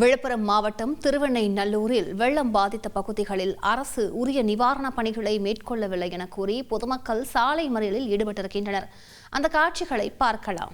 விழுப்புரம் மாவட்டம் திருவெண்ணெய்நல்லூரில் வெள்ளம் பாதித்த பகுதிகளில் அரசு உரிய நிவாரணப் பணிகளை மேற்கொள்ளவில்லை என கூறி பொதுமக்கள் சாலை மறியலில் ஈடுபட்டிருக்கின்றனர். அந்த காட்சிகளை பார்க்கலாம்.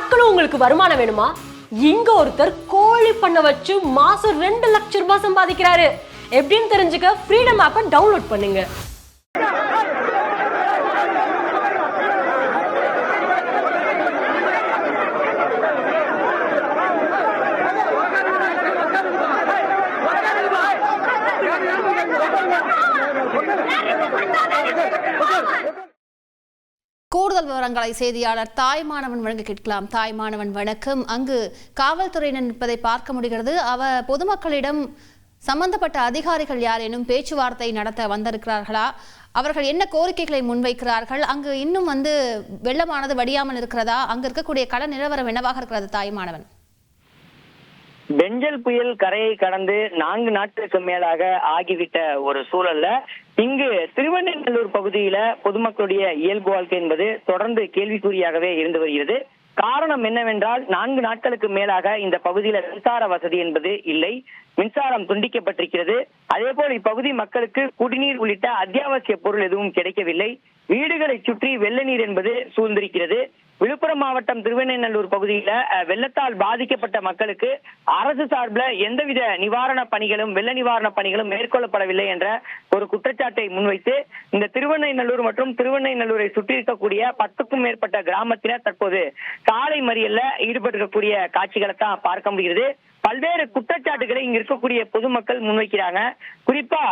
நாட்களும் உங்களுக்கு வருமானம் வேணுமா? இங்க ஒருத்தர் கோழி பண்ண வச்சு மாசம் ரெண்டு லட்சம் ரூபாய் சம்பாதிக்கிறாரு. எப்படின்னு தெரிஞ்சுக்க ஃப்ரீடம் ஆப்பை டவுன்லோட் பண்ணுங்க. கூடுதல் விவரங்களை செய்தியாளர் தாய் மாணவன் வழங்க கேட்கலாம். தாய் மாணவன் வணக்கம். அங்கு காவல்துறையினர் நிற்பதை பார்க்க முடிகிறது. அவ பொதுமக்களிடம் சம்பந்தப்பட்ட அதிகாரிகள் யாரேனும் பேச்சுவார்த்தை நடத்த வந்திருக்கிறார்களா? அவர்கள் என்ன கோரிக்கைகளை முன்வைக்கிறார்கள்? அங்கு இன்னும் வந்து வெள்ளமானது வடியாமல் இருக்கிறதா? அங்கு இருக்கக்கூடிய கள நிலவரம் என்னவாக இருக்கிறது தாய் மாணவன்? பெஞ்சல் புயல் கரையை கடந்து நான்கு நாட்களுக்கு மேலாக ஆகிவிட்ட ஒரு சூழல்ல இங்கு திருவண்ணநல்லூர் பகுதியில பொதுமக்களுடைய இயல்பு வாழ்க்கை என்பது தொடர்ந்து கேள்விக்குறியாகவே இருந்து வருகிறது. காரணம் என்னவென்றால் நான்கு நாட்களுக்கு மேலாக இந்த பகுதியில மின்சார வசதி என்பது இல்லை. மின்சாரம் துண்டிக்கப்பட்டிருக்கிறது. அதே போல் இப்பகுதி மக்களுக்கு குடிநீர் உள்ளிட்ட அத்தியாவசிய பொருள் எதுவும் கிடைக்கவில்லை. வீடுகளை சுற்றி வெள்ள நீர் என்பது சூழ்ந்திருக்கிறது. விழுப்புரம் மாவட்டம் திருவெண்ணநல்லூர் பகுதியில வெள்ளத்தால் பாதிக்கப்பட்ட மக்களுக்கு அரசு சார்பில் எந்தவித நிவாரண பணிகளும் வெள்ள நிவாரண பணிகளும் மேற்கொள்ளப்படவில்லை என்ற ஒரு குற்றச்சாட்டை முன்வைத்து இந்த திருவெண்ணநல்லூர் மற்றும் திருவெண்ணநல்லூரை சுற்றி இருக்கக்கூடிய பத்துக்கும் மேற்பட்ட கிராமத்தினர் தற்போது சாலை மறியல்ல ஈடுபட்டிருக்கக்கூடிய காட்சிகளை தான் பார்க்க முடிகிறது. பல்வேறு குற்றச்சாட்டுகளை இங்க இருக்கக்கூடிய பொதுமக்கள் முன்வைக்கிறாங்க. குறிப்பா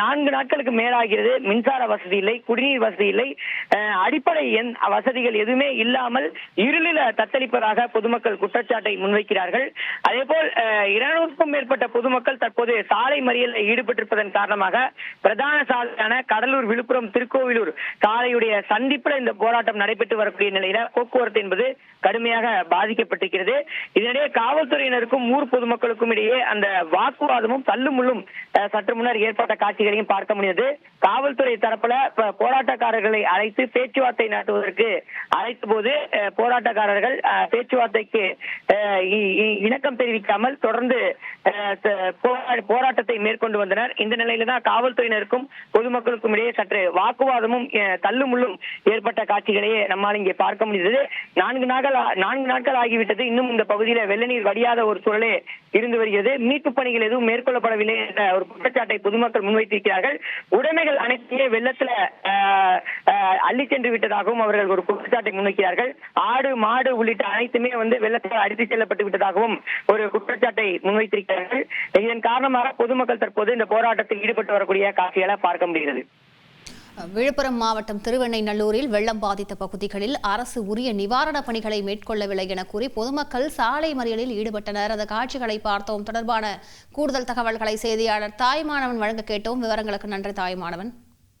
நான்கு நாட்களுக்கு மேலாகிறது மின்சார வசதி இல்லை குடிநீர் வசதி இல்லை அடிப்படை எண் வசதிகள் எதுவுமே இல்லாமல் இருளில தத்தளிப்பதாக பொதுமக்கள் குற்றச்சாட்டை முன்வைக்கிறார்கள். அதே போல் இருநூறுக்கும் மேற்பட்ட பொதுமக்கள் தற்போது சாலை மறியலில் ஈடுபட்டிருப்பதன் காரணமாக பிரதான சாலையான கடலூர் விழுப்புரம் திருக்கோவிலூர் சாலையுடைய சந்திப்புல இந்த போராட்டம் நடைபெற்று வரக்கூடிய நிலையில போக்குவரத்து என்பது கடுமையாக பாதிக்கப்பட்டிருக்கிறது. இதனிடையே காவல்துறையினருக்கும் ஊர் பொதுமக்களுக்கும் இடையே அந்த வாக்குவாதமும் தள்ளுமுள்ளும் சற்று முன்னர் ஏற்பட்ட காட்சிகளையும் பார்க்க முடியுது காவல்துறை தரப்புல போராட்டக்காரர்களை அழைத்து பேச்சுவார்த்தை நடத்துவதற்கு அழைத்த போது போராட்டக்காரர்கள் பேச்சுவார்த்தைக்கு இணக்கம் தெரிவிக்காமல் தொடர்ந்து போரா- போராட்டத்தை மேற்கொண்டு வந்தனர். இந்த நிலையில தான் காவல்துறையினருக்கும் பொதுமக்களுக்கும் இடையே சற்று வாக்குவாதமும் தள்ளுமுள்ளும் ஏற்பட்ட காட்சிகளையே நம்மால் இங்கே பார்க்க முடிந்தது. நான்கு நாட்கள் நான்கு நாட்கள் ஆகிவிட்டது. இன்னும் இந்த பகுதியில வெள்ள நீர் வடியாத ஒரு சூழலே இருந்து வருகிறது. மீட்பு பணிகள் எதுவும் மேற்கொள்ளப்படவில்லை என்ற ஒரு குற்றச்சாட்டை பொதுமக்கள் முன்வைத்திருக்கிறார்கள். உடைமைகள் அனைத்துமே வெள்ளத்துல அள்ளி சென்று விட்டதாகவும் அவர்கள் ஒரு குற்றச்சாட்டை முன்வைக்கிறார்கள். ஆடு மாடு உள்ளிட்ட அனைத்துமே வந்து வெள்ளத்தால் அடித்து செல்லப்பட்டு விட்டதாகவும் ஒரு குற்றச்சாட்டை முன்வைத்திருக்கிறார்கள். இதன் காரணமாக பொதுமக்கள் தற்போது இந்த போராட்டத்தில் ஈடுபட்டு வரக்கூடிய காட்சிகளை பார்க்க முடிகிறது. விழுப்புரம் மாவட்டம் திருவெண்ணைநல்லூரில் வெள்ளம் பாதித்த பகுதிகளில் அரசு உரிய நிவாரணப் பணிகளை மேற்கொள்ளவில்லை என கூறி பொதுமக்கள் சாலை மறியலில் ஈடுபட்டனர். அந்த காட்சிகளை பார்த்தோம். தொடர்பான கூடுதல் தகவல்களை செய்தியாளர் தாய்மானவன் வழங்க கேட்டோம். விவரங்களுக்கு நன்றி தாய்மானவன்.